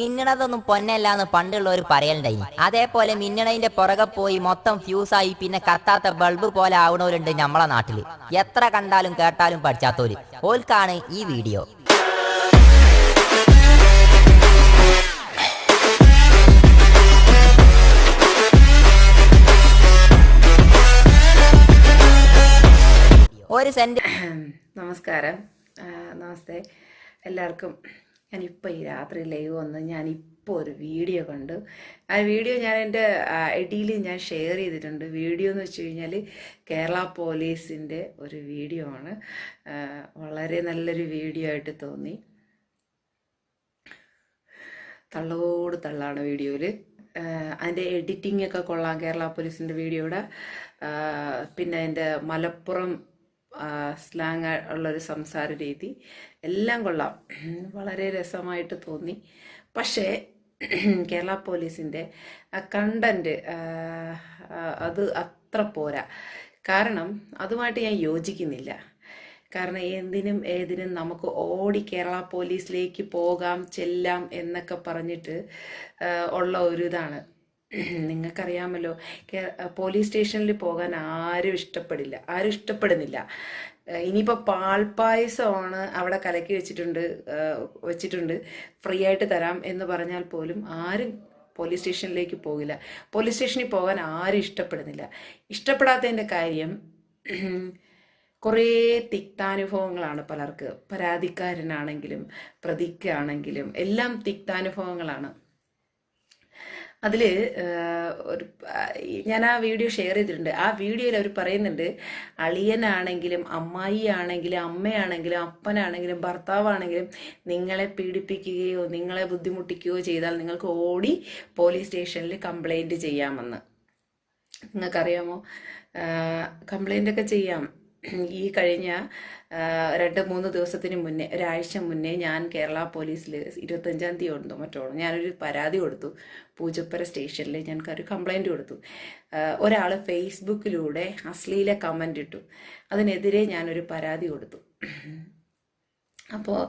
മിന്നണതൊന്നും പൊന്നല്ലാന്ന് പണ്ടുള്ളവർ പറയലുണ്ടായി അതേപോലെ മിന്നണതിന്റെ പുറകെ പോയി മൊത്തം ഫ്യൂസായി പിന്നെ കത്താത്ത ബൾബ് പോലെ ആവണവരുണ്ട് നമ്മളെ നാട്ടിൽ എത്ര കണ്ടാലും കേട്ടാലും പഠിച്ചാത്തോര്. ഓൽക്കാണ് ഈ വീഡിയോ. ഒരു സെന്റ് നമസ്കാരം. നമസ്തേ. എല്ലാവർക്കും ഞാനിപ്പോൾ ഈ രാത്രി ലൈവ് വന്ന് ഞാനിപ്പോൾ ഒരു വീഡിയോ കണ്ടു. ആ വീഡിയോ ഞാൻ എന്റെ ഐഡിയിൽ ഞാൻ ഷെയർ ചെയ്തിട്ടുണ്ട്. വീഡിയോ എന്ന് വെച്ച് കഴിഞ്ഞാൽ കേരള പോലീസിന്റെ ഒരു വീഡിയോ ആണ്. വളരെ നല്ലൊരു വീഡിയോ ആയിട്ട് തോന്നി. തള്ളോട് തള്ളാണ് വീഡിയോയിൽ അതിന്റെ എഡിറ്റിംഗ് ഒക്കെ കൊള്ളാം കേരള പോലീസിന്റെ വീഡിയോയുടെ പിന്നെ അതിന്റെ മലപ്പുറം സ്ലാങ് ഉള്ളൊരു സംസാര രീതി. എല്ലാം കൊള്ളാം. വളരെ രസമായിട്ട് തോന്നി. പക്ഷേ കേരള പോലീസിന്റെ കണ്ടന്റ് അത് അത്ര പോരാ. കാരണം അതുമായിട്ട് ഞാൻ യോജിക്കുന്നില്ല. കാരണം എന്തിനും ഏതിനും നമുക്ക് ഓടി കേരള പോലീസിലേക്ക് പോകാം ചെല്ലാം എന്നൊക്കെ പറഞ്ഞിട്ട് ഉള്ള ഒരു ഇതാണ് നിങ്ങൾക്കറിയാമല്ലോ പോലീസ് സ്റ്റേഷനിൽ പോകാൻ ആരും ഇഷ്ടപ്പെടില്ല. ആരും ഇഷ്ടപ്പെടുന്നില്ല. ഇനിയിപ്പോൾ പാൽപ്പായസമാണ് അവിടെ കലക്കി വെച്ചിട്ടുണ്ട് വെച്ചിട്ടുണ്ട്. ഫ്രീ ആയിട്ട് തരാം എന്ന് പറഞ്ഞാൽ പോലും ആരും പോലീസ് സ്റ്റേഷനിലേക്ക് പോകില്ല. പോലീസ് സ്റ്റേഷനിൽ പോകാൻ ആരും ഇഷ്ടപ്പെടുന്നില്ല. ഇഷ്ടപ്പെടാത്തതിന്റെ കാര്യം കുറേ തിക്താനുഭവങ്ങളാണ് പലർക്ക്. പരാതിക്കാരനാണെങ്കിലും പ്രതിക്കാണെങ്കിലും എല്ലാം തിക്താനുഭവങ്ങളാണ്. അതിൽ ഒരു ഞാൻ ആ വീഡിയോ ഷെയർ ചെയ്തിട്ടുണ്ട്. ആ വീഡിയോയിൽ അവർ പറയുന്നുണ്ട് അളിയനാണെങ്കിലും അമ്മായി ആണെങ്കിലും അമ്മയാണെങ്കിലും അപ്പനാണെങ്കിലും ഭർത്താവാണെങ്കിലും നിങ്ങളെ പീഡിപ്പിക്കുകയോ നിങ്ങളെ ബുദ്ധിമുട്ടിക്കുകയോ ചെയ്താൽ നിങ്ങൾക്ക് ഓടി പോലീസ് സ്റ്റേഷനിൽ കംപ്ലൈന്റ് ചെയ്യാമെന്ന്. നിങ്ങൾക്കറിയാമോ? കംപ്ലൈന്റ് ഒക്കെ ചെയ്യാം. ഈ കഴിഞ്ഞ രണ്ട് മൂന്ന് ദിവസത്തിന് മുന്നേ ഒരാഴ്ച മുന്നേ ഞാൻ കേരള പോലീസിൽ ഇരുപത്തഞ്ചാം തീയതി ഉണ്ടോ മറ്റോ ഞാനൊരു പരാതി കൊടുത്തു. പൂജപ്പുര സ്റ്റേഷനിൽ ഞങ്ങൾക്കൊരു കംപ്ലൈന്റ് കൊടുത്തു. ഒരാൾ ഫേസ്ബുക്കിലൂടെ അശ്ലീല കമന്റ് ഇട്ടു. അതിനെതിരെ ഞാനൊരു പരാതി കൊടുത്തു. അപ്പോൾ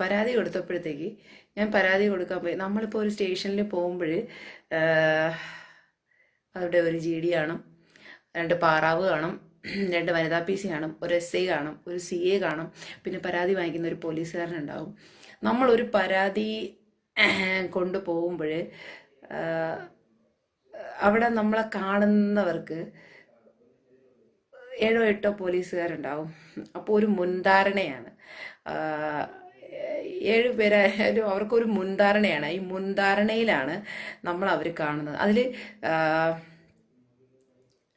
പരാതി കൊടുത്തപ്പോഴത്തേക്ക് ഞാൻ പരാതി കൊടുക്കാൻ പോയി. നമ്മളിപ്പോൾ ഒരു സ്റ്റേഷനിൽ പോകുമ്പോൾ അവിടെ ഒരു ജി ഡി കാണും. രണ്ട് പാറാവ് കാണും. രണ്ട് വനിതാ പി സി കാണും ഒരു എസ് ഐ കാണും ഒരു സി എ കാണും. പിന്നെ പരാതി വാങ്ങിക്കുന്ന ഒരു പോലീസുകാരനുണ്ടാവും. നമ്മളൊരു പരാതി കൊണ്ടുപോകുമ്പോൾ അവിടെ നമ്മളെ കാണുന്നവർക്ക് ഏഴോ എട്ടോ പോലീസുകാരുണ്ടാവും. അപ്പോൾ ഒരു മുൻധാരണയാണ്. ഏഴ് പേരായാലും അവർക്കൊരു മുൻധാരണയാണ്. ഈ മുൻധാരണയിലാണ് നമ്മൾ അവർ കാണുന്നത് അതിൽ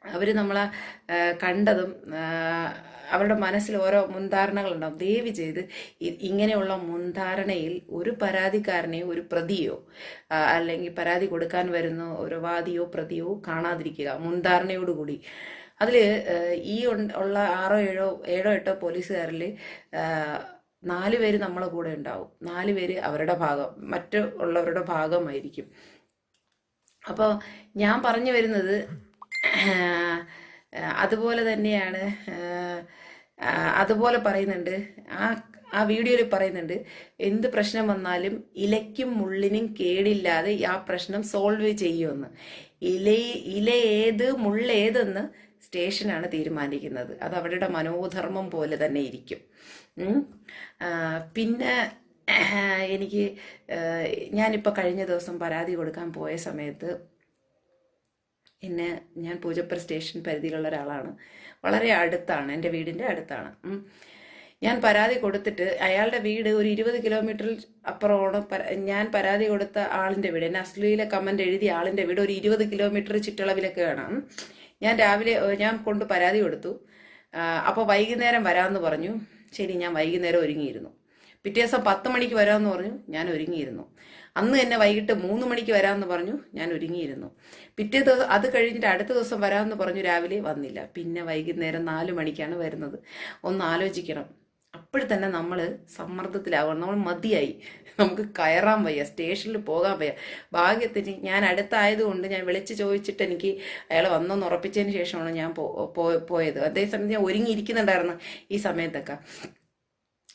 അവർ നമ്മളെ കണ്ടതും അവരുടെ മനസ്സിൽ ഓരോ മുൻധാരണകളുണ്ടാവും. ദയവ് ചെയ്ത് ഇങ്ങനെയുള്ള മുൻധാരണയിൽ ഒരു പരാതിക്കാരനെയോ ഒരു പ്രതിയോ അല്ലെങ്കിൽ പരാതി കൊടുക്കാൻ വരുന്ന ഒരു വാദിയോ പ്രതിയോ കാണാതിരിക്കുക മുൻധാരണയോടുകൂടി. അതിൽ ഈ ഉള്ള ആറോ ഏഴോ ഏഴോ എട്ടോ പോലീസുകാരിൽ നാല് പേര് നമ്മളെ കൂടെ ഉണ്ടാവും. നാല് പേര് അവരുടെ ഭാഗം മറ്റുള്ളവരുടെ ഭാഗമായിരിക്കും. അപ്പോൾ ഞാൻ പറഞ്ഞു വരുന്നത് അതുപോലെ തന്നെയാണ് അതുപോലെ പറയുന്നുണ്ട് ആ ആ വീഡിയോയിൽ പറയുന്നുണ്ട് എന്ത് പ്രശ്നം വന്നാലും ഇലയ്ക്കും മുള്ളിനും കേടില്ലാതെ ആ പ്രശ്നം സോൾവ് ചെയ്യുമെന്ന്. ഇല ഇല ഏത് മുള്ളേതെന്ന് സ്റ്റേഷനാണ് തീരുമാനിക്കുന്നത്. അത് അവരുടെ മനോധർമ്മം പോലെ തന്നെ ഇരിക്കും. പിന്നെ എനിക്ക് ഞാനിപ്പോൾ കഴിഞ്ഞ ദിവസം പരാതി കൊടുക്കാൻ പോയ സമയത്ത് എന്നെ ഞാൻ പൂജപ്പുര സ്റ്റേഷൻ പരിധിയിലുള്ള ഒരാളാണ്. വളരെ അടുത്താണ് എന്റെ വീടിന്റെ അടുത്താണ്. ഞാൻ പരാതി കൊടുത്തിട്ട് അയാളുടെ വീട് ഒരു ഇരുപത് കിലോമീറ്ററിൽ അപ്പുറമാണ് ഞാൻ പരാതി കൊടുത്ത ആളിന്റെ വീട് എന്നെ അശ്ലീല കമന്റ് എഴുതിയ ആളിന്റെ വീട് ഒരു ഇരുപത് കിലോമീറ്റർ ചുറ്റളവിലൊക്കെ വേണം. ഞാൻ രാവിലെ ഞാൻ കൊണ്ട് പരാതി കൊടുത്തു. അപ്പോൾ വൈകുന്നേരം വരാമെന്ന് പറഞ്ഞു. ശരി ഞാൻ വൈകുന്നേരം ഒരുങ്ങിയിരുന്നു. പിറ്റേ ദിവസം പത്ത് മണിക്ക് വരാമെന്ന് പറഞ്ഞു. ഞാൻ ഒരുങ്ങിയിരുന്നു. അന്ന് തന്നെ വൈകിട്ട് മൂന്ന് മണിക്ക് വരാമെന്ന് പറഞ്ഞു. ഞാൻ ഒരുങ്ങിയിരുന്നു. പിറ്റേ ദിവസം അത് കഴിഞ്ഞിട്ട് അടുത്ത ദിവസം വരാമെന്ന് പറഞ്ഞു രാവിലെ വന്നില്ല. പിന്നെ വൈകുന്നേരം നാല് മണിക്കാണ് വരുന്നത്. ഒന്ന് ആലോചിക്കണം. അപ്പോൾ തന്നെ നമ്മൾ സമ്മർദ്ദത്തിലാവണം. നമ്മൾ മതിയായി. നമുക്ക് കയറാൻ വയ്യ. സ്റ്റേഷനിൽ പോകാൻ വയ്യ. ഭാഗ്യത്തിന് ഞാൻ അടുത്തായതുകൊണ്ട് ഞാൻ വിളിച്ച് ചോദിച്ചിട്ട് എനിക്ക് അയാൾ വന്നൊന്ന് ഉറപ്പിച്ചതിന് ശേഷമാണ് ഞാൻ പോയത്. അതേസമയം ഞാൻ ഒരുങ്ങിയിരിക്കുന്നുണ്ടായിരുന്നു ഈ സമയത്തൊക്കെ.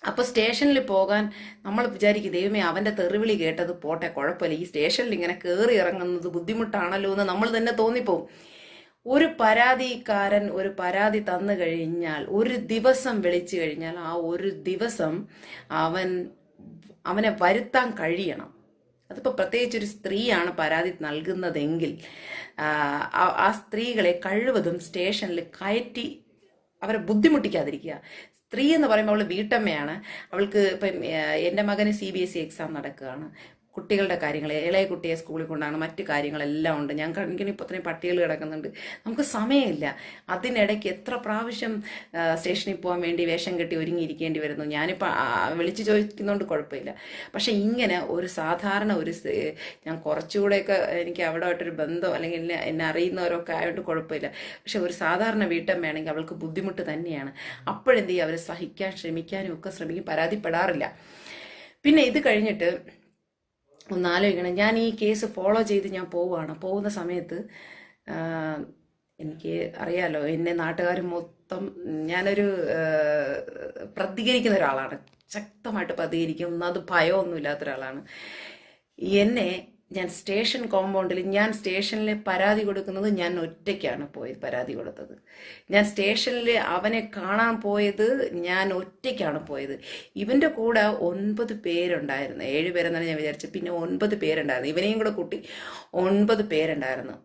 അപ്പൊ സ്റ്റേഷനിൽ പോകാൻ നമ്മൾ വിചാരിക്കും ദൈവമേ അവന്റെ തെറിവിളി കേട്ടത് പോട്ടെ കുഴപ്പമില്ല. ഈ സ്റ്റേഷനിൽ ഇങ്ങനെ കയറി ഇറങ്ങുന്നത് ബുദ്ധിമുട്ടാണല്ലോ എന്ന് നമ്മൾ തന്നെ തോന്നിപ്പോവും. ഒരു പരാതിക്കാരൻ ഒരു പരാതി തന്നു കഴിഞ്ഞാൽ ഒരു ദിവസം വിളിച്ചു കഴിഞ്ഞാൽ ആ ഒരു ദിവസം അവൻ അവനെ വരുത്താൻ കഴിയണം. അതിപ്പോൾ പ്രത്യേകിച്ച് ഒരു സ്ത്രീയാണ് പരാതി നൽകുന്നതെങ്കിൽ ആ സ്ത്രീകളെ കഴിവതും സ്റ്റേഷനിൽ കയറ്റി അവരെ ബുദ്ധിമുട്ടിക്കാതിരിക്കുക. സ്ത്രീ എന്ന് പറയുമ്പോൾ അവൾ വീട്ടമ്മയാണ്. അവൾക്ക് ഇപ്പം എന്റെ മകന് C B S E exam നടക്കുകയാണ്. കുട്ടികളുടെ കാര്യങ്ങൾ ഇളയ കുട്ടിയെ സ്കൂളിൽ കൊണ്ടാണ് മറ്റു കാര്യങ്ങളെല്ലാം ഉണ്ട്. ഞാൻ കണക്കിന് ഇപ്പോൾ തന്നെ പട്ടികൾ കിടക്കുന്നുണ്ട്. നമുക്ക് സമയമില്ല. അതിനിടയ്ക്ക് എത്ര പ്രാവശ്യം സ്റ്റേഷനിൽ പോകാൻ വേണ്ടി വേഷം കെട്ടി ഒരുങ്ങിയിരിക്കേണ്ടി വരുന്നു. ഞാനിപ്പോൾ വിളിച്ചു ചോദിക്കുന്നതുകൊണ്ട് കുഴപ്പമില്ല. പക്ഷെ ഇങ്ങനെ ഒരു സാധാരണ ഒരു ഞാൻ കുറച്ചുകൂടെയൊക്കെ എനിക്ക് അവിടെയായിട്ടൊരു ബന്ധം അല്ലെങ്കിൽ എന്നെ എന്നെ അറിയുന്നവരൊക്കെ ആയതുകൊണ്ട് കുഴപ്പമില്ല. പക്ഷെ ഒരു സാധാരണ വീട്ടം വീട്ടമ്മയാണെങ്കിൽ അവൾക്ക് ബുദ്ധിമുട്ട് തന്നെയാണ്. അപ്പോഴെന്ത് ചെയ്യും? അവർ സഹിക്കാൻ ശ്രമിക്കാനും ഒക്കെ ശ്രമിക്കും. പരാതിപ്പെടാറില്ല. പിന്നെ ഇത് കഴിഞ്ഞിട്ട് ഒന്ന് ആലോചിക്കണം. ഞാൻ ഈ കേസ് ഫോളോ ചെയ്ത് ഞാൻ പോവുകയാണ്. പോകുന്ന സമയത്ത് എനിക്ക് അറിയാലോ എന്നെ നാട്ടുകാർ മൊത്തം ഞാനൊരു പ്രതികരിക്കുന്ന ഒരാളാണ്. ശക്തമായിട്ട് പ്രതികരിക്കും. അത് ഭയമൊന്നുമില്ലാത്ത ഒരാളാണ്. എന്നെ ഞാൻ സ്റ്റേഷൻ കോമ്പൗണ്ടിൽ ഞാൻ സ്റ്റേഷനിൽ പരാതി കൊടുക്കുന്നത് ഞാൻ ഒറ്റയ്ക്കാണ് പോയത് പരാതി കൊടുത്തത്. ഞാൻ സ്റ്റേഷനിൽ അവനെ കാണാൻ പോയത് ഞാൻ ഒറ്റയ്ക്കാണ് പോയത്. ഇവന്റെ കൂടെ ഒൻപത് പേരുണ്ടായിരുന്നു. ഏഴ് പേരെന്നാണ് ഞാൻ വിചാരിച്ചത്. പിന്നെ ഒൻപത് പേരുണ്ടായിരുന്നു. ഇവനെയും കൂടെ കൂട്ടി ഒൻപത് പേരുണ്ടായിരുന്നു.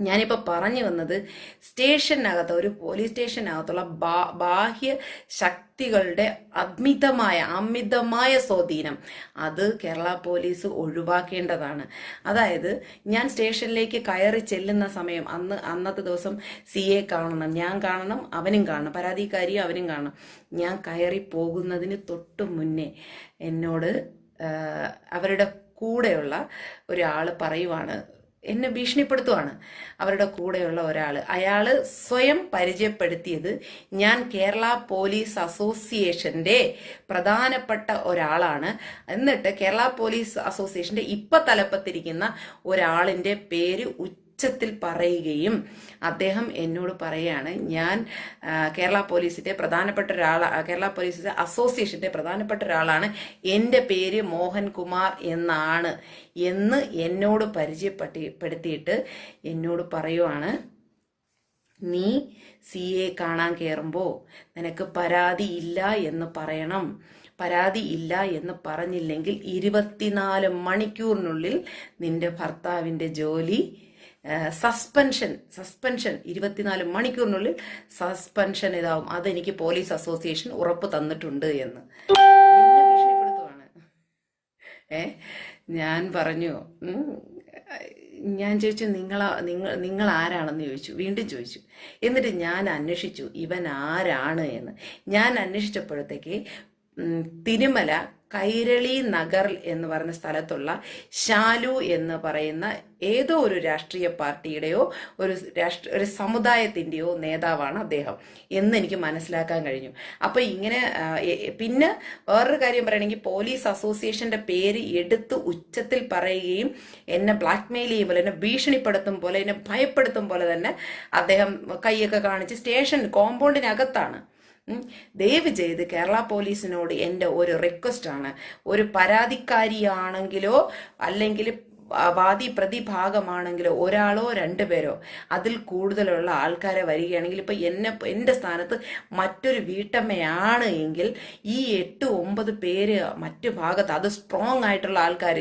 ഞാനിപ്പോൾ പറഞ്ഞു വന്നത് സ്റ്റേഷനകത്ത് ഒരു പോലീസ് സ്റ്റേഷനകത്തുള്ള ബാ ബാഹ്യ ശക്തികളുടെ അമിതമായ അമിതമായ സ്വാധീനം. അത് കേരള പോലീസ് ഒഴിവാക്കേണ്ടതാണ്. അതായത് ഞാൻ സ്റ്റേഷനിലേക്ക് കയറി ചെല്ലുന്ന സമയം അന്ന് അന്നത്തെ ദിവസം സി എ കാണണം ഞാൻ കാണണം അവനും കാണണം പരാതിക്കാരിയും അവനും കാണണം. ഞാൻ കയറി പോകുന്നതിന് തൊട്ട് മുന്നേ എന്നോട് അവരുടെ കൂടെയുള്ള ഒരാൾ പറയുവാണ് എന്നെ ഭീഷണിപ്പെടുത്തുവാണ്. അവരുടെ കൂടെയുള്ള ഒരാൾ അയാൾ സ്വയം പരിചയപ്പെടുത്തിയത് ഞാൻ കേരള പോലീസ് അസോസിയേഷന്റെ പ്രധാനപ്പെട്ട ഒരാളാണ്. എന്നിട്ട് കേരള പോലീസ് അസോസിയേഷന്റെ ഇപ്പൊ തലപ്പത്തിരിക്കുന്ന ഒരാളിന്റെ പേര് ഉച്ചത്തിൽ പറയുകയും അദ്ദേഹം എന്നോട് പറയുകയാണ് ഞാൻ കേരള പോലീസിന്റെ പ്രധാനപ്പെട്ട ഒരാള കേരള പോലീസിന്റെ അസോസിയേഷന്റെ പ്രധാനപ്പെട്ട ഒരാളാണ്. എന്റെ പേര് മോഹൻകുമാർ എന്നാണ്. എന്ന് എന്നോട് പരിചയപ്പെടുത്തിയിട്ട് പെടുത്തിയിട്ട് എന്നോട് പറയുവാണ് നീ സി എ കാണാൻ കയറുമ്പോൾ നിനക്ക് പരാതി ഇല്ല എന്ന് പറയണം. പരാതി ഇല്ല എന്ന് പറഞ്ഞില്ലെങ്കിൽ ഇരുപത്തിനാല് മണിക്കൂറിനുള്ളിൽ നിന്റെ ഭർത്താവിന്റെ ജോലി സസ്പെൻഷൻ സസ്പെൻഷൻ ഇരുപത്തിനാല് മണിക്കൂറിനുള്ളിൽ സസ്പെൻഷൻ ഇതാവും. അതെനിക്ക് പോലീസ് അസോസിയേഷൻ ഉറപ്പ് തന്നിട്ടുണ്ട് എന്ന്. എന്നെ ഭീഷണിപ്പെടുത്തുവാണ്. ഏ ഞാൻ പറഞ്ഞു ഞാൻ ചോദിച്ചു നിങ്ങളാ നിങ്ങൾ നിങ്ങൾ ആരാണെന്ന് ചോദിച്ചു. വീണ്ടും ചോദിച്ചു. എന്നിട്ട് ഞാൻ അന്വേഷിച്ചു ഇവൻ ആരാണ് എന്ന്. ഞാൻ അന്വേഷിച്ചപ്പോഴത്തേക്ക് തിരുമല കൈരളി നഗർ എന്ന് പറയുന്ന സ്ഥലത്തുള്ള ശാലു എന്ന് പറയുന്ന ഏതോ ഒരു രാഷ്ട്രീയ പാർട്ടിയുടെയോ ഒരു രാഷ്ട്ര ഒരു സമുദായത്തിന്റെയോ നേതാവാണ് അദ്ദേഹം എന്ന് എനിക്ക് മനസ്സിലാക്കാൻ കഴിഞ്ഞു അപ്പോൾ ഇങ്ങനെ പിന്നെ വേറൊരു കാര്യം പറയുകയാണെങ്കിൽ പോലീസ് അസോസിയേഷന്റെ പേര് എടുത്ത് ഉച്ചത്തിൽ പറയുകയും എന്നെ ബ്ലാക്ക്മെയിൽ ചെയ്യും പോലെ എന്നെ ഭീഷണിപ്പെടുത്തും പോലെ എന്നെ ഭയപ്പെടുത്തും പോലെ തന്നെ അദ്ദേഹം കൈയൊക്കെ കാണിച്ച് സ്റ്റേഷൻ കോമ്പൗണ്ടിനകത്താണ്. ദയവ് ചെയ്ത് കേരള പോലീസിനോട് എന്റെ ഒരു റിക്വസ്റ്റ് ആണ്. ഒരു പരാതിക്കാരിയാണെങ്കിലോ അല്ലെങ്കിൽ വാദി പ്രതിഭാഗമാണെങ്കിലോ ഒരാളോ രണ്ടുപേരോ അതിൽ കൂടുതലുള്ള ആൾക്കാരെ വരികയാണെങ്കിൽ ഇപ്പം എന്നെ എന്റെ സ്ഥാനത്ത് മറ്റൊരു വീട്ടമ്മയാണ് എങ്കിൽ ഈ എട്ട് ഒമ്പത് പേര് മറ്റു ഭാഗത്ത് അത് സ്ട്രോങ് ആയിട്ടുള്ള ആൾക്കാർ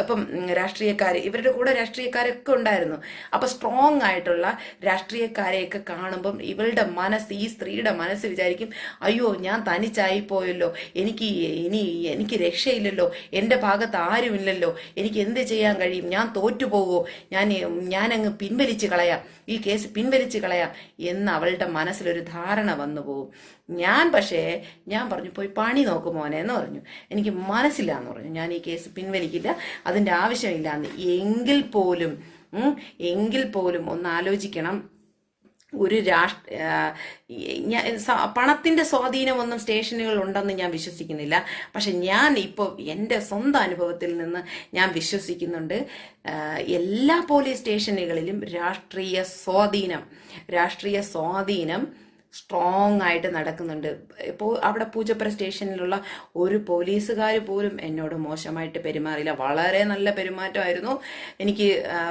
ഇപ്പം രാഷ്ട്രീയക്കാർ ഇവരുടെ കൂടെ രാഷ്ട്രീയക്കാരൊക്കെ ഉണ്ടായിരുന്നു. അപ്പോൾ സ്ട്രോങ് ആയിട്ടുള്ള രാഷ്ട്രീയക്കാരെയൊക്കെ കാണുമ്പം ഇവളുടെ മനസ്സ് ഈ സ്ത്രീയുടെ മനസ്സ് വിചാരിക്കും അയ്യോ ഞാൻ തനിച്ചായി പോയല്ലോ എനിക്ക് ഇനി എനിക്ക് രക്ഷയില്ലല്ലോ. എന്റെ ഭാഗത്ത് ആരുമില്ലല്ലോ. എനിക്ക് എന്ത് ചെയ്യാൻ കഴിയും. ഞാൻ തോറ്റുപോകുമോ ഞാൻ അങ്ങ് പിൻവലിച്ച് കളയാം. ഈ കേസ് പിൻവലിച്ച് കളയാം എന്ന് അവളുടെ മനസ്സിലൊരു ധാരണ വന്നു പോകും ഞാൻ പക്ഷേ ഞാൻ പറഞ്ഞു പോയി പണി നോക്കും മോനെ എന്ന് പറഞ്ഞു. എനിക്ക് മനസ്സില്ല എന്ന് പറഞ്ഞു. ഞാൻ ഈ കേസ് പിൻവലിക്കില്ല അതിന്റെ ആവശ്യമില്ല എന്ന് എങ്കിൽ പോലും എങ്കിൽ പോലും ഒന്ന് ആലോചിക്കണം. ഒരു രാഷ്ട്ര പണത്തിന്റെ സ്വാധീനമൊന്നും സ്റ്റേഷനുകൾ ഉണ്ടെന്ന് ഞാൻ വിശ്വസിക്കുന്നില്ല. പക്ഷെ ഞാൻ ഇപ്പോൾ എന്റെ സ്വന്തം അനുഭവത്തിൽ നിന്ന് ഞാൻ വിശ്വസിക്കുന്നുണ്ട്. എല്ലാ പോലീസ് സ്റ്റേഷനുകളിലും രാഷ്ട്രീയ സ്വാധീനം രാഷ്ട്രീയ സ്വാധീനം സ്ട്രോങ് ആയിട്ട് നടക്കുന്നുണ്ട്. ഇപ്പോൾ അവിടെ പൂജപ്പുര സ്റ്റേഷനിലുള്ള ഒരു പോലീസുകാർ പോലും എന്നോട് മോശമായിട്ട് പെരുമാറിയില്ല. വളരെ നല്ല പെരുമാറ്റമായിരുന്നു. എനിക്ക്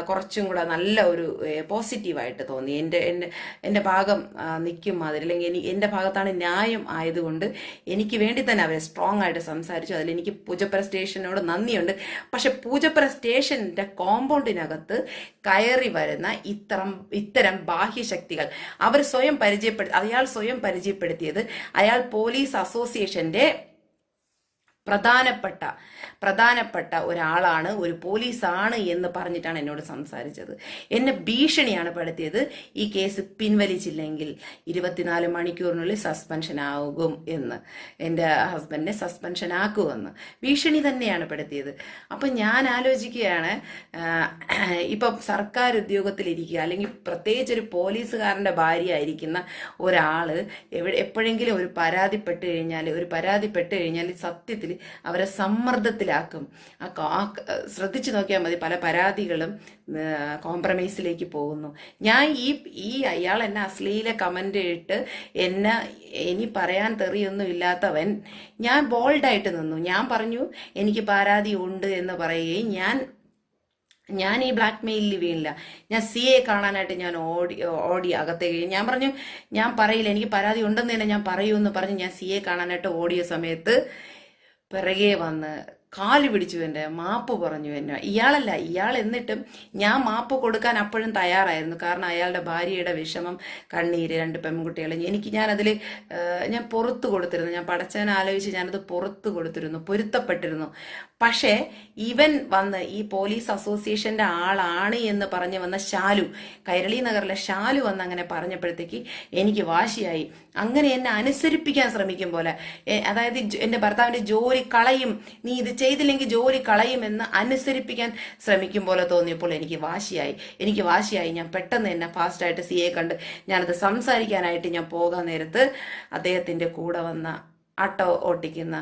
കുറച്ചും കൂടെ നല്ല ഒരു പോസിറ്റീവായിട്ട് തോന്നി. എന്റെ എന്റെ എന്റെ ഭാഗം നിൽക്കും മാതിരി അല്ലെങ്കിൽ എനിക്ക് എന്റെ ഭാഗത്താണ് ന്യായം ആയതുകൊണ്ട് എനിക്ക് വേണ്ടി തന്നെ അവരെ സ്ട്രോങ് ആയിട്ട് സംസാരിച്ചു. അതിൽ എനിക്ക് പൂജപ്പുര സ്റ്റേഷനോട് നന്ദിയുണ്ട്. പക്ഷെ പൂജപ്പുര സ്റ്റേഷന്റെ കോമ്പൗണ്ടിനകത്ത് കയറി വരുന്ന ഇത്തരം ഇത്തരം ബാഹ്യശക്തികൾ അവർ സ്വയം പരിചയപ്പെടുത്തി അയാൾ സ്വയം പരിചയപ്പെടുത്തിയത്. അയാൾ പോലീസ് അസോസിയേഷന്റെ പ്രധാനപ്പെട്ട പ്രധാനപ്പെട്ട ഒരാളാണ് ഒരു പോലീസാണ് എന്ന് പറഞ്ഞിട്ടാണ് എന്നോട് സംസാരിച്ചത്. എന്നെ ഭീഷണിയാണ് പെടുത്തിയത് ഈ കേസ് പിൻവലിച്ചില്ലെങ്കിൽ ഇരുപത്തിനാല് മണിക്കൂറിനുള്ളിൽ സസ്പെൻഷൻ ആകും എന്ന്. എന്റെ ഹസ്ബൻഡിനെ സസ്പെൻഷൻ ആക്കുമെന്ന്. ഭീഷണി തന്നെയാണ് പെടുത്തിയത് അപ്പം ഞാൻ ആലോചിക്കുകയാണ് ഇപ്പം സർക്കാർ ഉദ്യോഗത്തിലിരിക്കുക അല്ലെങ്കിൽ പ്രത്യേകിച്ച് ഒരു പോലീസുകാരന്റെ ഭാര്യ ആയിരിക്കുന്ന ഒരാൾ എവിടെ എപ്പോഴെങ്കിലും ഒരു പരാതിപ്പെട്ട് കഴിഞ്ഞാൽ ഒരു പരാതിപ്പെട്ട് കഴിഞ്ഞാൽ സത്യത്തിൽ അവരെ സമ്മർദ്ദത്തിലാക്കും. ആ ശ്രദ്ധിച്ചു നോക്കിയാൽ മതി പല പരാതികളും കോംപ്രമൈസിലേക്ക് പോകുന്നു. ഞാൻ ഈ ഈ അയാൾ എന്നെ അശ്ലീല കമന്റ് ഇട്ട് എന്നെ ഇനി പറയാൻ തെറിയൊന്നും ഇല്ലാത്തവൻ ഞാൻ ബോൾഡായിട്ട് നിന്നു. ഞാൻ പറഞ്ഞു എനിക്ക് പരാതി ഉണ്ട് എന്ന് പറയുകയും ഞാൻ ഞാൻ ഈ ബ്ലാക്ക് മെയിലിൽ വീണില്ല. ഞാൻ സി എ കാണാനായിട്ട് ഞാൻ ഓടി ഓടി അകത്തേക്ക് ഞാൻ പറഞ്ഞു ഞാൻ പറയില്ല എനിക്ക് പരാതി ഉണ്ടെന്ന് തന്നെ ഞാൻ പറയൂ എന്ന് പറഞ്ഞ് ഞാൻ സി എ കാണാനായിട്ട് ഓടിയ സമയത്ത് പിറകെ വന്ന് കാൽ പിടിച്ചു എന്റെ മാപ്പ് പറഞ്ഞു എന്നെ. ഇയാളല്ല ഇയാൾ എന്നിട്ടും ഞാൻ മാപ്പ് കൊടുക്കാൻ അപ്പോഴും തയ്യാറായിരുന്നു. കാരണം അയാളുടെ ഭാര്യയുടെ വിഷമം കണ്ണീര് രണ്ട് പെൺകുട്ടികൾ. എനിക്ക് ഞാനതിൽ ഞാൻ പുറത്ത് കൊടുത്തിരുന്നു. ഞാൻ പടച്ചവനെ ആലോചിച്ച് ഞാനത് പുറത്ത് കൊടുത്തിരുന്നു പൊരുത്തപ്പെട്ടിരുന്നു. പക്ഷേ ഇവൻ വന്ന് ഈ പോലീസ് അസോസിയേഷന്റെ ആളാണ് എന്ന് പറഞ്ഞു വന്ന ശാലു കൈരളി നഗറിലെ ശാലു വന്ന് അങ്ങനെ പറഞ്ഞപ്പോഴത്തേക്ക് എനിക്ക് വാശിയായി. അങ്ങനെ എന്നെ അനുസരിപ്പിക്കാൻ ശ്രമിക്കും പോലെ. അതായത് എന്റെ ഭർത്താവിന്റെ ജോലി കളയും നീ ഇത് ചെയ്തില്ലെങ്കിൽ ജോലി കളയുമെന്ന് അനുസരിപ്പിക്കാൻ ശ്രമിക്കും പോലെ തോന്നിയപ്പോൾ എനിക്ക് വാശിയായി. എനിക്ക് വാശിയായി. ഞാൻ പെട്ടെന്ന് തന്നെ ഫാസ്റ്റായിട്ട് സി എ കണ്ട് ഞാനത് സംസാരിക്കാനായിട്ട് ഞാൻ പോകാൻ നേരത്ത് അദ്ദേഹത്തിന്റെ കൂടെ വന്ന ആട്ടോ ഓട്ടിക്കുന്ന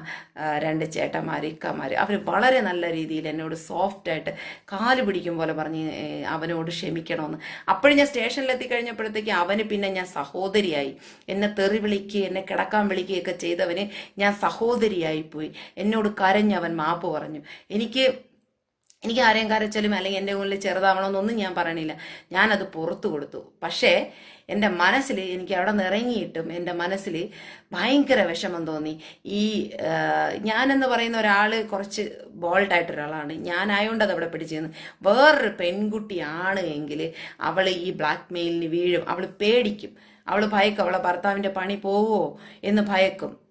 രണ്ട് ചേട്ടന്മാർ ഇക്കമാർ അവർ വളരെ നല്ല രീതിയിൽ എന്നോട് സോഫ്റ്റായിട്ട് കാൽ പിടിക്കും പോലെ പറഞ്ഞ് അവനോട് ക്ഷമിക്കണമെന്ന്. അപ്പോഴും ഞാൻ സ്റ്റേഷനിലെത്തി കഴിഞ്ഞപ്പോഴത്തേക്ക് അവന് പിന്നെ ഞാൻ സഹോദരിയായി. എന്നെ തെറി വിളിക്കുകയും എന്നെ കിടക്കാൻ വിളിക്കുകയൊക്കെ ചെയ്തവന് ഞാൻ സഹോദരിയായി പോയി. എന്നോട് കരഞ്ഞവൻ മാപ്പ് പറഞ്ഞു. എനിക്ക് എനിക്ക് ആരെയും കരച്ചാലും അല്ലെങ്കിൽ എന്റെ മുകളിൽ ചെറുതാവണമെന്നൊന്നും ഞാൻ പറയണില്ല. ഞാനത് പുറത്തു കൊടുത്തു. പക്ഷേ എന്റെ മനസ്സിൽ എനിക്ക് അവിടെ നിറങ്ങിയിട്ടും എന്റെ മനസ്സിൽ ഭയങ്കര വിഷമം തോന്നി. ഈ ഞാനെന്ന് പറയുന്ന ഒരാൾ കുറച്ച് ബോൾഡായിട്ട് ഒരാളാണ്. ഞാനായതുകൊണ്ട് അത് അവിടെ പിടിച്ചിരുന്നു. വേറൊരു പെൺകുട്ടിയാണ് എങ്കിൽ അവൾ ഈ ബ്ലാക്ക് മെയിലിന് വീഴും. അവൾ പേടിക്കും. അവൾ ഭയക്കും. അവളെ ഭർത്താവിന്റെ പണി പോവുമോ എന്ന് ഭയക്കും.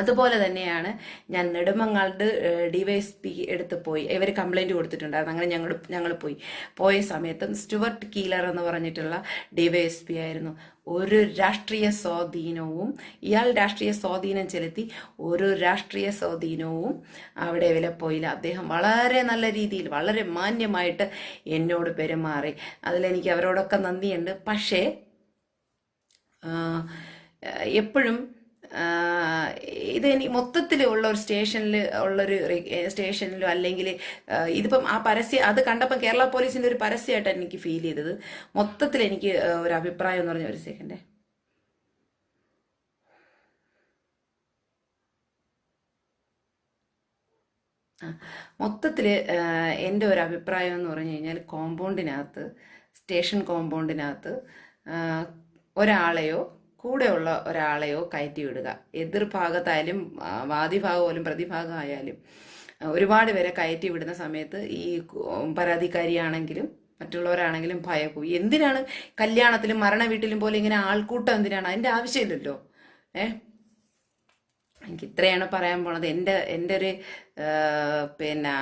അതുപോലെ തന്നെയാണ് ഞാൻ നെടുമങ്ങാട് ഡിവൈഎസ്പി എടുത്ത് പോയി. ഇവർ കംപ്ലൈന്റ് കൊടുത്തിട്ടുണ്ടായിരുന്നു. അങ്ങനെ ഞങ്ങൾ ഞങ്ങൾ പോയി. പോയ സമയത്തും സ്റ്റുവർട്ട് കീലർ എന്ന് പറഞ്ഞിട്ടുള്ള ഡിവൈഎസ്പി ആയിരുന്നു. ഒരു രാഷ്ട്രീയ സ്വാധീനവും ഇയാൾ രാഷ്ട്രീയ സ്വാധീനം ചെലുത്തി ഒരു രാഷ്ട്രീയ സ്വാധീനവും അവിടെ വില പോയില്ല. അദ്ദേഹം വളരെ നല്ല രീതിയിൽ വളരെ മാന്യമായിട്ട് എന്നോട് പെരുമാറി. അതിലെനിക്ക് അവരോടൊക്കെ നന്ദിയുണ്ട്. പക്ഷേ എപ്പോഴും ഇത് ഇനി മൊത്തത്തിൽ ഉള്ള ഒരു സ്റ്റേഷനിൽ ഉള്ളൊരു സ്റ്റേഷനിലോ അല്ലെങ്കിൽ ഇതിപ്പം ആ പരസ്യം അത് കണ്ടപ്പം കേരള പോലീസിന്റെ ഒരു പരസ്യമായിട്ടാണ് എനിക്ക് ഫീൽ ചെയ്തത്. മൊത്തത്തിൽ എനിക്ക് ഒരു അഭിപ്രായം എന്ന് പറഞ്ഞ ഒരു സെക്കൻഡ്. മൊത്തത്തിൽ എന്റെ ഒരു അഭിപ്രായം എന്ന് പറഞ്ഞു കഴിഞ്ഞാൽ കോമ്പൗണ്ടിനകത്ത് സ്റ്റേഷൻ കോമ്പൗണ്ടിനകത്ത് ഒരാളെയോ കൂടെയുള്ള ഒരാളെയോ കയറ്റി വിടുക എതിർഭാഗത്തായാലും വാദിഭാഗം പോലും പ്രതിഭാഗം ആയാലും ആ, ഒരുപാട് പേരെ കയറ്റി വിടുന്ന സമയത്ത് ഈ പരാതിക്കാരിയാണെങ്കിലും മറ്റുള്ളവരാണെങ്കിലും ഭയപ്പോയി എന്തിനാണ് കല്യാണത്തിലും മരണ വീട്ടിലും പോലെ ഇങ്ങനെ ആൾക്കൂട്ടം എന്തിനാണ്? അതിന്റെ ആവശ്യമില്ലല്ലോ. ഏഹ് എനിക്ക് ഇത്രയാണ് പറയാൻ പോണത്. എന്റെ എന്റെ ഒരു പിന്നെ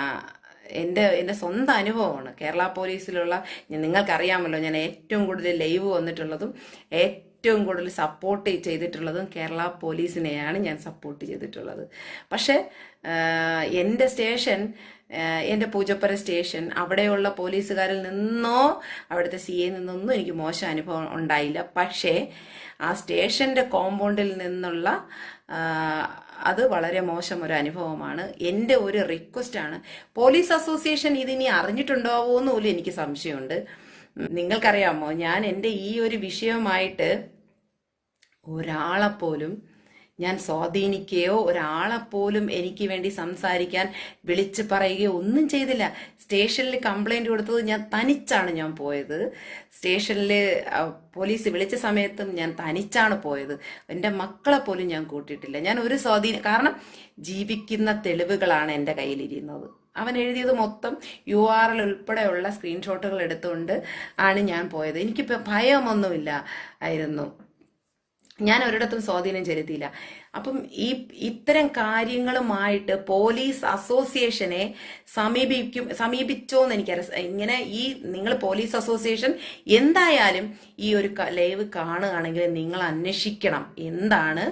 എന്റെ എന്റെ സ്വന്തം അനുഭവമാണ് കേരള പോലീസിലുള്ള നിങ്ങൾക്കറിയാമല്ലോ ഞാൻ ഏറ്റവും കൂടുതൽ ലൈവ് വന്നിട്ടുള്ളതും ഏറ്റവും കൂടുതൽ സപ്പോർട്ട് ചെയ്തിട്ടുള്ളതും കേരള പോലീസിനെയാണ് ഞാൻ സപ്പോർട്ട് ചെയ്തിട്ടുള്ളത്. പക്ഷേ എന്റെ സ്റ്റേഷൻ എന്റെ പൂജപ്പുര സ്റ്റേഷൻ അവിടെയുള്ള പോലീസുകാരിൽ നിന്നോ അവിടുത്തെ സി എയിൽ നിന്നൊന്നും എനിക്ക് മോശം അനുഭവം ഉണ്ടായില്ല. പക്ഷേ ആ സ്റ്റേഷന്റെ കോമ്പൗണ്ടിൽ നിന്നുള്ള അത് വളരെ മോശം ഒരു അനുഭവമാണ്. എന്റെ ഒരു റിക്വസ്റ്റാണ് പോലീസ് അസോസിയേഷൻ ഇതിനി അറിഞ്ഞിട്ടുണ്ടാവുമോ എന്ന് പോലും എനിക്ക് സംശയമുണ്ട്. നിങ്ങൾക്കറിയാമോ? ഞാൻ എന്റെ ഈ ഒരു വിഷയവുമായിട്ട് ഒരാളെപ്പോലും ഞാൻ സ്വാധീനിക്കുകയോ ഒരാളെപ്പോലും എനിക്ക് വേണ്ടി സംസാരിക്കാൻ വിളിച്ച് പറയുകയോ ഒന്നും ചെയ്തില്ല. സ്റ്റേഷനിൽ കംപ്ലൈന്റ് കൊടുത്തത് ഞാൻ തനിച്ചാണ് ഞാൻ പോയത്. സ്റ്റേഷനിൽ പോലീസ് വിളിച്ച സമയത്തും ഞാൻ തനിച്ചാണ് പോയത്. എന്റെ മക്കളെ പോലും ഞാൻ കൂട്ടിയിട്ടില്ല. ഞാൻ ഒരു സ്വാധീനം കാരണം ജീവിക്കുന്ന തെളിവുകളാണ് എന്റെ കയ്യിലിരുന്നത് അവൻ എഴുതിയത് മൊത്തം യു ആർ എൽ ഉൾപ്പെടെയുള്ള സ്ക്രീൻഷോട്ടുകൾ എടുത്തുകൊണ്ട് ആണ് ഞാൻ പോയത്. എനിക്കിപ്പോൾ ഭയമൊന്നുമില്ല ആയിരുന്നു. ഞാൻ ഒരിടത്തും സ്വാധീനം ചെലുത്തിയില്ല. അപ്പം ഈ ഇത്തരം കാര്യങ്ങളുമായിട്ട് പോലീസ് അസോസിയേഷനെ സമീപിക്കും സമീപിച്ചോ എന്ന് എനിക്കറിയാം ഇങ്ങനെ ഈ നിങ്ങൾ പോലീസ് അസോസിയേഷൻ എന്തായാലും ഈ ഒരു ലൈവ് കാണുകയാണെങ്കിൽ നിങ്ങൾ അന്വേഷിക്കണം. എന്താണ്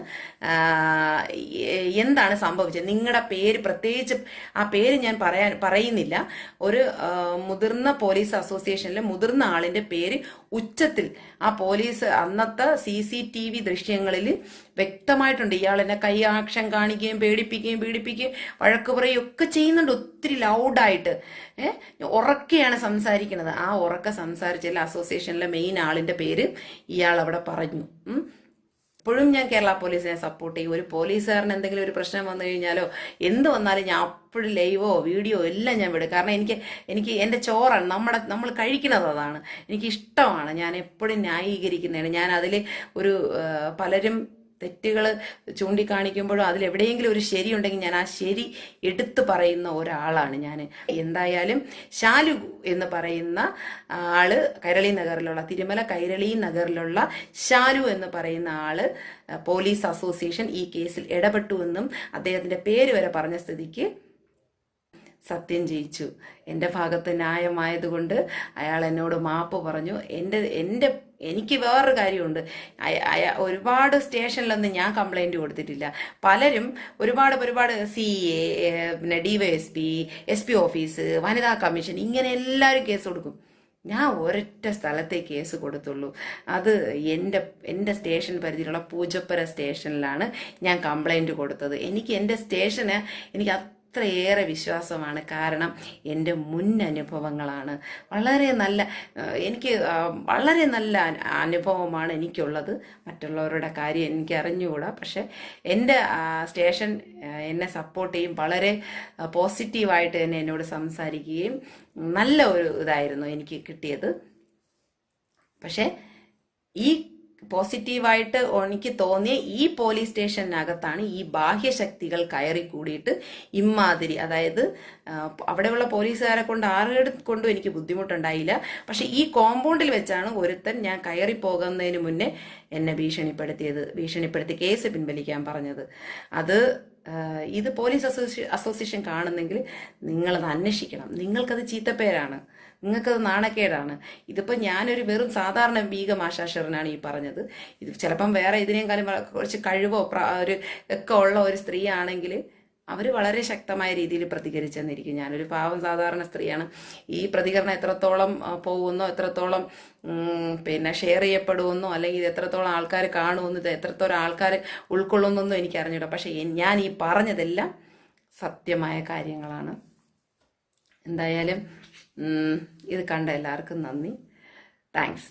എന്താണ് സംഭവിച്ചത്? നിങ്ങളുടെ പേര് പ്രത്യേകിച്ച് ആ പേര് ഞാൻ പറയാൻ പറയുന്നില്ല. ഒരു മുതിർന്ന പോലീസ് അസോസിയേഷനിലെ മുതിർന്ന ആളിന്റെ പേര് ഉച്ചത്തിൽ ആ പോലീസ് അന്നത്തെ സി സി ടി വി ദൃശ്യങ്ങളിൽ വ്യക്തമായിട്ടുണ്ട്. ഇയാൾ എന്നെ കൈ ആക്ഷൻ കാണിക്കുകയും പേടിപ്പിക്കുകയും പീഡിപ്പിക്കുകയും വഴക്ക് പറയുകയും ഒക്കെ ചെയ്യുന്നുണ്ട് ഒത്തിരി ലൗഡായിട്ട് ഉറക്കെയാണ് സംസാരിക്കുന്നത്. ആ ഉറക്കെ സംസാരിച്ചില്ല അസോസിയേഷനിലെ മെയിൻ ആളിന്റെ പേര് ഇയാൾ അവിടെ പറഞ്ഞു. എപ്പോഴും ഞാൻ കേരള പോലീസിനെ സപ്പോർട്ട് ചെയ്യും. ഒരു പോലീസുകാരന് എന്തെങ്കിലും ഒരു പ്രശ്നം വന്നു കഴിഞ്ഞാലോ എന്ത് വന്നാലും ഞാൻ അപ്പോഴും ലൈവോ വീഡിയോ എല്ലാം ഞാൻ വിടും. കാരണം എനിക്ക് എനിക്ക് എന്റെ ചോറാണ്. നമ്മുടെ നമ്മൾ കഴിക്കുന്നത് അതാണ്. എനിക്ക് ഇഷ്ടമാണ്. ഞാൻ എപ്പോഴും ന്യായീകരിക്കുന്നതാണ്. ഞാൻ അതിൽ ഒരു പലരും തെറ്റുകൾ ചൂണ്ടിക്കാണിക്കുമ്പോഴും അതിൽ എവിടെയെങ്കിലും ഒരു ശരി ഉണ്ടെങ്കിൽ ഞാൻ ആ ശരി എടുത്തു പറയുന്ന ഒരാളാണ് ഞാൻ എന്തായാലും ശാലു എന്ന് പറയുന്ന ആൾ കൈരളി നഗറിലുള്ള തിരുമല കൈരളി നഗറിലുള്ള ശാലു എന്ന് പറയുന്ന ആൾ പോലീസ് അസോസിയേഷൻ ഈ കേസിൽ ഇടപെട്ടു എന്നും അദ്ദേഹത്തിന്റെ പേര് വരെ പറഞ്ഞ സ്ഥിതിക്ക് സത്യം ജയിച്ചു. എന്റെ ഭാഗത്ത് ന്യായമായതുകൊണ്ട് അയാൾ എന്നോട് മാപ്പ് പറഞ്ഞു. എന്റെ എന്റെ എനിക്ക് വേറൊരു കാര്യമുണ്ട്. ഒരുപാട് സ്റ്റേഷനിലൊന്നും ഞാൻ കംപ്ലൈന്റ് കൊടുത്തിട്ടില്ല. പലരും ഒരുപാട് ഒരുപാട് സി എ പിന്നെ D Y S P S P office വനിതാ കമ്മീഷൻ ഇങ്ങനെ എല്ലാവരും കേസ് കൊടുക്കും. ഞാൻ ഒരൊറ്റ സ്ഥലത്തെ കേസ് കൊടുത്തുള്ളൂ. അത് എന്റെ എന്റെ സ്റ്റേഷൻ പരിധിയിലുള്ള പൂജപ്പുര സ്റ്റേഷനിലാണ് ഞാൻ കംപ്ലൈന്റ് കൊടുത്തത്. എനിക്ക് എന്റെ സ്റ്റേഷന് എനിക്ക് അത്രയേറെ വിശ്വാസമാണ്. കാരണം എന്റെ മുൻ അനുഭവങ്ങളാണ്. വളരെ നല്ല എനിക്ക് വളരെ നല്ല അനു- അനുഭവമാണ് എനിക്കുള്ളത്. മറ്റുള്ളവരുടെ കാര്യം എനിക്ക് അറിഞ്ഞുകൂടാ. പക്ഷെ എന്റെ സ്റ്റേഷൻ എന്നെ സപ്പോർട്ട് ചെയ്യും. വളരെ പോസിറ്റീവായിട്ട് തന്നെ എന്നോട് സംസാരിക്കുകയും നല്ല ഒരു ഇതായിരുന്നു എനിക്ക് കിട്ടിയത്. പക്ഷേ ഈ പോസിറ്റീവായിട്ട് എനിക്ക് തോന്നിയ ഈ പോലീസ് സ്റ്റേഷനകത്താണ് ഈ ബാഹ്യശക്തികൾ കയറി കൂടിയിട്ട് ഇമ്മാതിരി. അതായത് അവിടെയുള്ള പോലീസുകാരെ കൊണ്ട് ആരുടെ കൊണ്ടും എനിക്ക് ബുദ്ധിമുട്ടുണ്ടായില്ല. പക്ഷെ ഈ കോമ്പൗണ്ടിൽ വെച്ചാണ് ഒരുത്തൻ ഞാൻ കയറി പോകുന്നതിന് മുന്നേ എന്നെ ഭീഷണിപ്പെടുത്തിയത് ഭീഷണിപ്പെടുത്തി കേസ് പിൻവലിക്കാൻ പറഞ്ഞത്. അത് ഇത് പോലീസ് അസോസിയേഷൻ കാണുന്നെങ്കിൽ നിങ്ങളത് അന്വേഷിക്കണം. നിങ്ങൾക്കത് ചീത്തപ്പേരാണ്. നിങ്ങൾക്കത് നാണക്കേടാണ്. ഇതിപ്പോൾ ഞാനൊരു വെറും സാധാരണ ബീഗ മാഷാഷറിനാണ് ഈ പറഞ്ഞത്. ഇത് ചിലപ്പം വേറെ ഇതിനേക്കാളും കുറച്ച് കഴിവോ ഒരു ഒക്കെ ഉള്ള ഒരു സ്ത്രീ ആണെങ്കിൽ അവർ വളരെ ശക്തമായ രീതിയിൽ പ്രതികരിച്ചെന്നിരിക്കും. ഞാനൊരു പാവം സാധാരണ സ്ത്രീയാണ്. ഈ പ്രതികരണം എത്രത്തോളം പോകുന്നോ എത്രത്തോളം പിന്നെ ഷെയർ ചെയ്യപ്പെടുമെന്നോ അല്ലെങ്കിൽ ഇത് എത്രത്തോളം ആൾക്കാർ കാണുമെന്നോ ഇത് എത്രത്തോളം ആൾക്കാർ ഉൾക്കൊള്ളുന്നൊന്നും എനിക്ക് അറിഞ്ഞൂടാ പക്ഷേ ഞാൻ ഈ പറഞ്ഞതെല്ലാം സത്യമായ കാര്യങ്ങളാണ്. എന്തായാലും ഇത് കണ്ട എല്ലാവർക്കും നന്ദി. താങ്ക്സ്